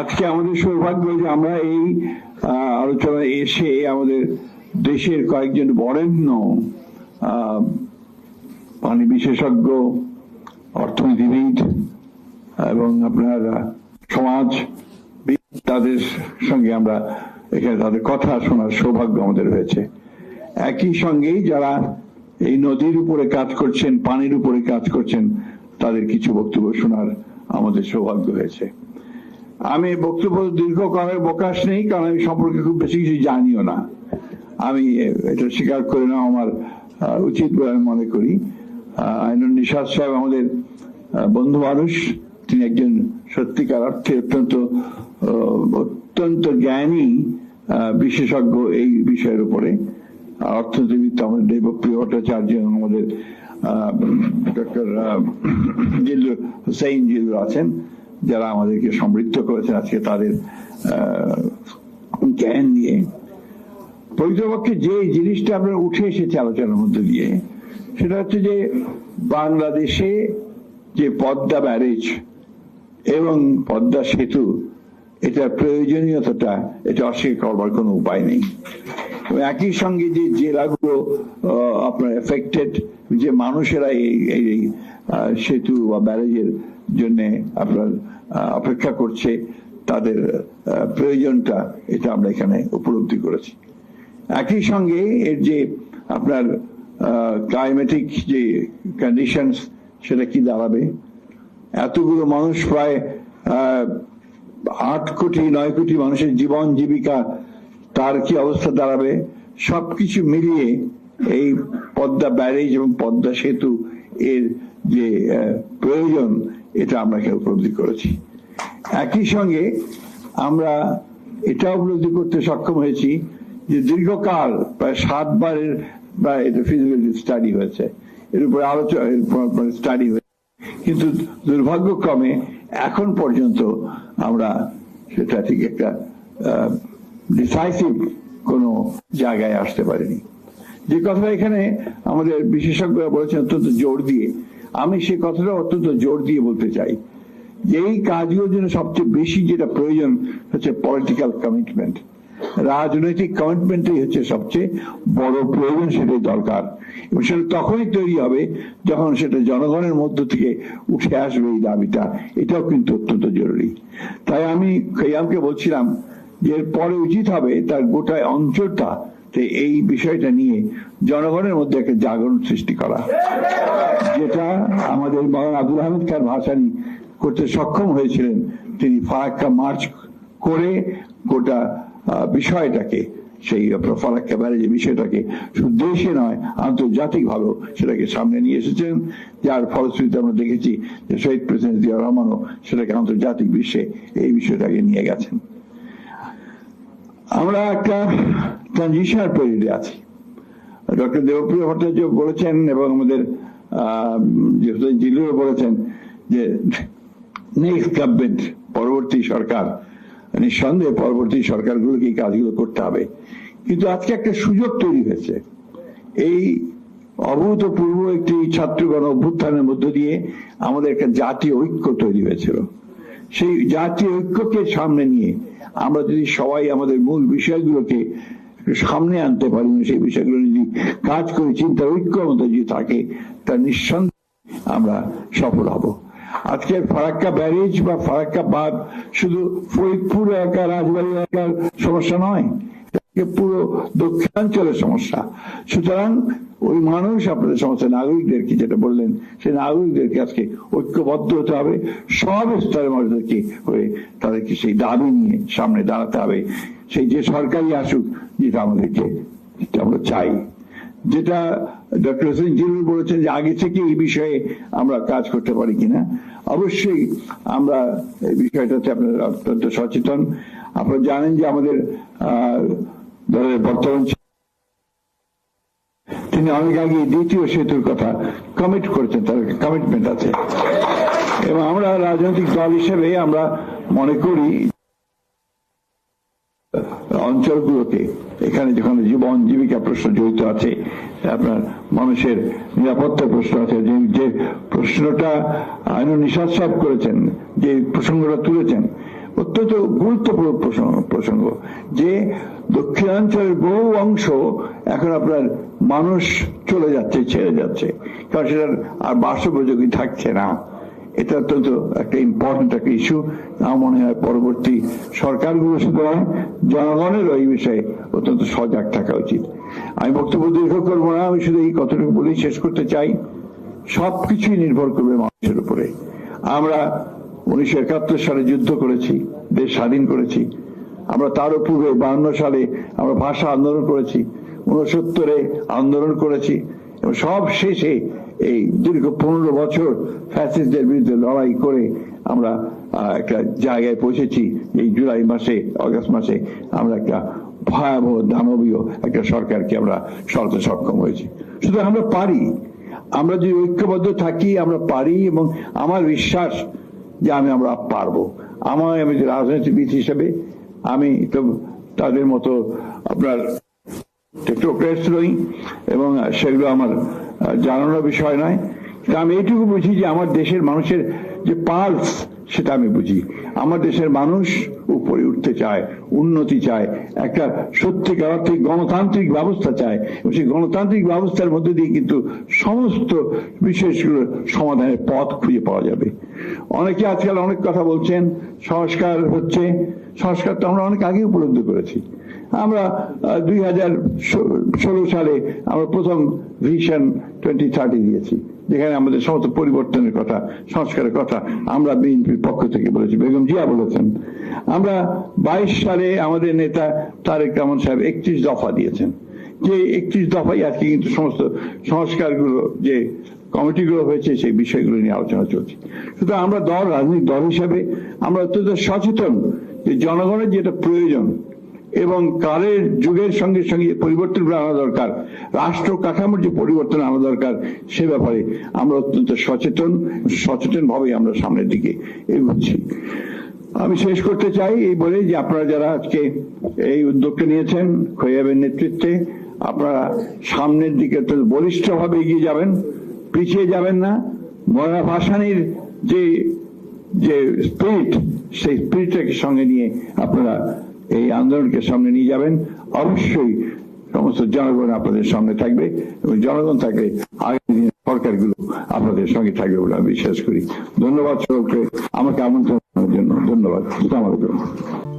আজকে আমাদের সৌভাগ্য যে আমরা এই আলোচনায় এসে আমাদের দেশের কয়েকজন বরেণ্য পানি বিশেষজ্ঞ, অর্থনীতিবিদ এবং আপনার সমাজ তাদের সঙ্গে আমরা এখানে তাদের কথা শোনার সৌভাগ্য আমাদের হয়েছে। একই সঙ্গে যারা এই নদীর উপরে কাজ করছেন, পানির উপরে কাজ করছেন, তাদের কিছু বক্তব্য শোনার আমাদের সৌভাগ্য হয়েছে। আমি বক্তব্য দীর্ঘ করার বকাশ নেই, কারণ আমি সম্পর্কে খুব বেশি কিছু জানিও না। আমি এটা স্বীকার করে নেওয়া আমার উচিত বলে আমি মনে করি। আইনুল নিশাদ সাহেব আমাদের বন্ধু মানুষ। তিনি একজন সত্যিকার অর্থে অত্যন্ত অত্যন্ত জ্ঞানী বিশেষজ্ঞ এই বিষয়ের উপরে। অর্থনীতিবিদ আমাদের দেবপ্রিয় ভট্টাচার্য আমাদের ডক্টর জিল্লু হুসাইন জিল্লু আছেন। যারা আমাদেরকে সমৃদ্ধ করেছেন আজকে তাদের জ্ঞান নিয়ে। প্রকৃতপক্ষে যে জিনিসটা আপনার উঠে এসেছে আলোচনার মধ্যে দিয়ে, সেটা হচ্ছে যে বাংলাদেশে যে পদ্মা ব্যারেজ এবং পদ্মা সেতু এটা প্রয়োজনীয়তাটা, এটা অস্বীকার করবার কোনো উপায় নেই। একই সঙ্গে যে জেলাগুলো আপনার এফেক্টেড যে মানুষেরা এই সেতু বা ব্যারেজের জন্য আপনার অপেক্ষা করছে, তাদের প্রয়োজনটা এটা আমরা এখানে উপলব্ধি করেছি। একই সঙ্গে এর যে আপনার ক্লাইমেটিক যে কন্ডিশনস সেটা কি দাঁড়াবে? এতগুলো মানুষ প্রায় আট কোটি, নয় কোটি মানুষের জীবন জীবিকা, তার কি অবস্থা দাঁড়াবে? সবকিছু মিলিয়ে এই পদ্মা ব্যারেজ এবং পদ্মা সেতু এর যে প্রয়োজন, এটা আমরা এখানে উপলব্ধি করেছি। একই সঙ্গে আমরা এটা উপলব্ধি করতে সক্ষম হয়েছি যে দীর্ঘকাল, প্রায় সাতবারের প্রায় এটা ফিজিবিলিটি স্টাডি হয়েছে, এর উপরে আলোচনা স্টাডি হয়েছে। কিন্তু দুর্ভাগ্যক্রমে এখন পর্যন্ত আমরা সেটা ঠিক একটা ডিসাইসিভ কোনো জায়গায় আসতে পারিনি। যে কথা এখানে আমাদের বিশেষজ্ঞরা বলেছেন অত্যন্ত জোর দিয়ে, আমি সেই কথাটা অত্যন্ত জোর দিয়ে বলতে চাই। এই কাজগুলোর জন্য সবচেয়ে বেশি যেটা প্রয়োজন হচ্ছে পলিটিক্যাল কমিটমেন্ট রাজনৈতিক কমিটমেন্টই হচ্ছে সবচেয়ে বড় প্রয়োজন, সেটাই দরকার। এবং সেটা তখনই তৈরি হবে যখন সেটা জনগণের মধ্য থেকে উঠে আসবে এই দাবিটা। এটাও কিন্তু অত্যন্ত জরুরি। তাই আমি খৈয়ামকে বলছিলাম যে এর পরে উচিত হবে তার গোটা অঞ্চলটা এই বিষয়টা নিয়ে জনগণের মধ্যে একটা জাগরণ সৃষ্টি করা। যেটা আমাদের মৌলানা আব্দুল আহমেদ খান ভাসানি করতে সক্ষম হয়েছিলেন। তিনি ফারাক্কা মার্চ করে গোটা বিষয়টাকে, সেই ফারাক্কা ব্যারেজের বিষয়টাকে শুধু দেশে নয় আন্তর্জাতিক ভাবে সেটাকে সামনে নিয়ে এসেছেন। যার ফলশ্রুতিতে আমরা দেখেছি যে শহীদ প্রেসিডেন্ট জিয়া রহমানও সেটাকে আন্তর্জাতিক বিশ্বে এই বিষয়টাকে নিয়ে গেছেন। আমরা একটা ট্রানজিশনাল পিরিয়ডে আছি। ডক্টর দেবপ্রিয় ভট্টাচার্য বলেছেন এবং আমাদের জিল্লুও বলেছেন যে নেক্সট গভর্নমেন্ট পরবর্তী সরকার, নিঃসন্দেহে পরবর্তী সরকারগুলোকে এই কাজগুলো করতে হবে? কিন্তু আজকে একটা সুযোগ তৈরি হয়েছে। এই অভূতপূর্ব একটি ছাত্রগণ অভ্যুত্থানের মধ্য দিয়ে আমাদের একটা জাতীয় ঐক্য তৈরি হয়েছিল। সেই জাতীয় ঐক্যকে সামনে নিয়ে আমরা যদি সবাই আমাদের মূল বিষয়গুলোকে সামনে আনতে পারি সেই বিষয়গুলো যদি কাজ করে চিন্তার ঐক্য মতো যদি থাকে, তা নিঃসন্দেহে আমরা সফল হব। আজকে ফারাক্কা ব্যারেজ বা ফারাক্কা বাঁধ শুধু ফরিদপুর এলাকা রাজবাড়ি এলাকার সমস্যা নয় পুরো দক্ষিণাঞ্চলের সমস্যা। সুতরাং ওই মানুষ আপনাদের সমস্যা নাগরিকদেরকে যেটা বললেন সেই নাগরিকদেরকে আজকে ঐক্যবদ্ধ হতে হবে সব স্তরের মানুষদেরকে হয়ে তাদেরকে সেই দাবি নিয়ে সামনে দাঁড়াতে হবে। সেই যে সরকারি আসুক যেটা আমাদেরকে আমরা চাই। যেটা ডক্টর হোসেন জিরুল বলেছেন যে আগে থেকে এই বিষয়ে আমরা কাজ করতে পারি কিনা। অবশ্যই আমরা এই বিষয়টাতে আপনারা অত্যন্ত সচেতন। আপনারা জানেন যে আমাদের আহ, দলের বর্তমান তিনি অনেক আগে দ্বিতীয় সেতুর কথা কমিট করেছেন, তার কমিটমেন্ট আছে। এবং আমরা রাজনৈতিক দল হিসেবে আমরা মনে করি অঞ্চলগুলোকে এখানে যেখানে জীবন জীবিকা প্রশ্ন জড়িত আছে, আপনার মানুষের নিরাপত্তার প্রশ্ন আছে, যে প্রশ্নটা আইনুল নিশাদ সাহেব করেছেন, যে প্রসঙ্গটা তুলেছেন অত্যন্ত গুরুত্বপূর্ণ প্রসঙ্গ, যে দক্ষিণাঞ্চলের বহু অংশ এখন আপনার মানুষ চলে যাচ্ছে, ছেড়ে যাচ্ছে। কারণ সেটার আর বাসোপযোগী থাকছে না। এটা অত্যন্ত একটা ইম্পর্টেন্ট একটা ইস্যু আমার মনে হয় পরবর্তী সরকারগুলো নয় জনগণের এই বিষয়ে অত্যন্ত সজাগ থাকা উচিত। আমি বক্তব্য দীর্ঘ করব না, আমি শুধু এই কথাটুকু বলেই শেষ করতে চাই। সবকিছুই নির্ভর করবে মানুষের উপরে। আমরা উনিশশো একাত্তর সালে যুদ্ধ করেছি, দেশ স্বাধীন করেছি। আমরা তারও পূর্বে বাহান্ন সালে আমরা ভাষা আন্দোলন করেছি উনসত্তরে আন্দোলন করেছি এবং সব শেষে এই দীর্ঘ পনেরো বছর ফ্যাসিস্টদের বিরুদ্ধে লড়াই করে আমরা একটা জায়গায় পৌঁছেছি। এই জুলাই মাসে, অগস্ট মাসে আমরা একটা ভয়াবহ দানবীয় একটা সরকারকে আমরা সরাতে সক্ষম হয়েছি। সুতরাং আমরা পারি। আমরা যদি ঐক্যবদ্ধ থাকি, আমরা পারি এবং আমার বিশ্বাস যে আমি আমরা পারব। আমার আমি রাজনীতিবিদ হিসেবে আমি তো তাদের মতো আপনার টেকনোক্রেটস নই এবং সেগুলো আমার জানানোর বিষয় নয়। আমি এইটুকু বুঝি যে আমার দেশের মানুষের যে পালস সেটা আমি বুঝি। আমার দেশের মানুষ উপরে উঠতে চায়, উন্নতি চায়, একটা সত্যিকার অর্থে গণতান্ত্রিক ব্যবস্থা চায়। সেই গণতান্ত্রিক ব্যবস্থার মধ্যে দিয়ে কিন্তু সমস্ত বিষয়গুলো সমাধানের পথ খুঁজে পাওয়া যাবে। অনেকে আজকাল অনেক কথা বলছেন, সংস্কার হচ্ছে। সংস্কার তো আমরা অনেক আগে উপলব্ধি করেছি। আমরা দুই হাজার ষোলো সালে আমরা প্রথম ভিশন টোয়েন্টি থার্টি দিয়েছি। যেখানে আমাদের সমস্ত পরিবর্তনের কথা, সংস্কারের কথা আমরা বিএনপির পক্ষ থেকে বলেছি। বেগম জিয়া বলেছেন। আমরা বাইশ সালে আমাদের নেতা তারেক রহমান সাহেব একত্রিশ দফা দিয়েছেন। যে একত্রিশ দফাই আজকে কিন্তু সমস্ত সংস্কারগুলো, যে কমিটিগুলো হয়েছে, সেই বিষয়গুলো নিয়ে আলোচনা চলছে। সুতরাং আমরা দল, রাজনৈতিক দল হিসাবে আমরা অত্যন্ত সচেতন যে জনগণের যেটা প্রয়োজন এবং কালের যুগের সঙ্গে সঙ্গে পরিবর্তন আনা দরকার। রাষ্ট্র কাঠামোর যে পরিবর্তন আনা দরকার, সে ব্যাপারে আমরা অত্যন্ত সচেতন সচেতন ভাবে আমরা সামনের দিকে এগোচ্ছি। আমি শেষ করতে চাই এই বলে যে আপনারা যারা আজকে এই উদ্যোগটা নিয়েছেন খৈয়াবের নেতৃত্বে, আপনারা সামনের দিকে বলিষ্ঠভাবে এগিয়ে যাবেন, পিছিয়ে যাবেন না। ময়না ভাসানির যে যে স্পিরিট সেই স্পিরিটটাকে সঙ্গে নিয়ে আপনারা এই আন্দোলনকে সামনে নিয়ে যাবেন। অবশ্যই সমস্ত জনগণ আপনাদের সামনে থাকবে এবং জনগণ থাকলে আগামী দিনে সরকারগুলো আপনাদের সঙ্গে থাকবে বলে আমি বিশ্বাস করি। ধন্যবাদ সকলকে। আমাকে আমন্ত্রণ জন্য ধন্যবাদ। জন্য